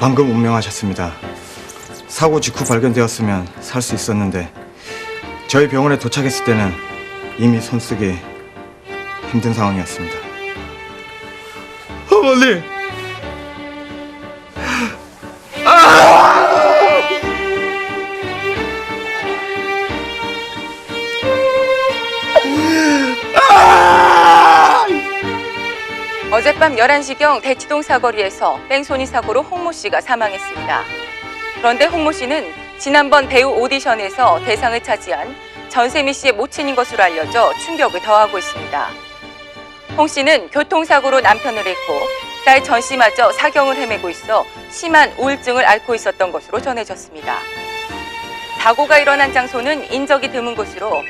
방금 운명하셨습니다. 사고 직후 발견되었으면 살 수 있었는데 저희 병원에 도착했을 때는 이미 손쓰기 힘든 상황이었습니다. 어머니! 어젯밤 11시경 대치동 사거리에서 뺑소니 사고로 홍모 씨가 사망했습니다. 그런데 홍모 씨는 지난번 배우 오디션에서 대상을 차지한 전세미 씨의 모친인 것으로 알려져 충격을 더하고 있습니다. 홍 씨는 교통사고로 남편을 잃고 딸 전 씨마저 사경을 헤매고 있어 심한 우울증을 앓고 있었던 것으로 전해졌습니다. 사고가 일어난 장소는 인적이 드문 곳으로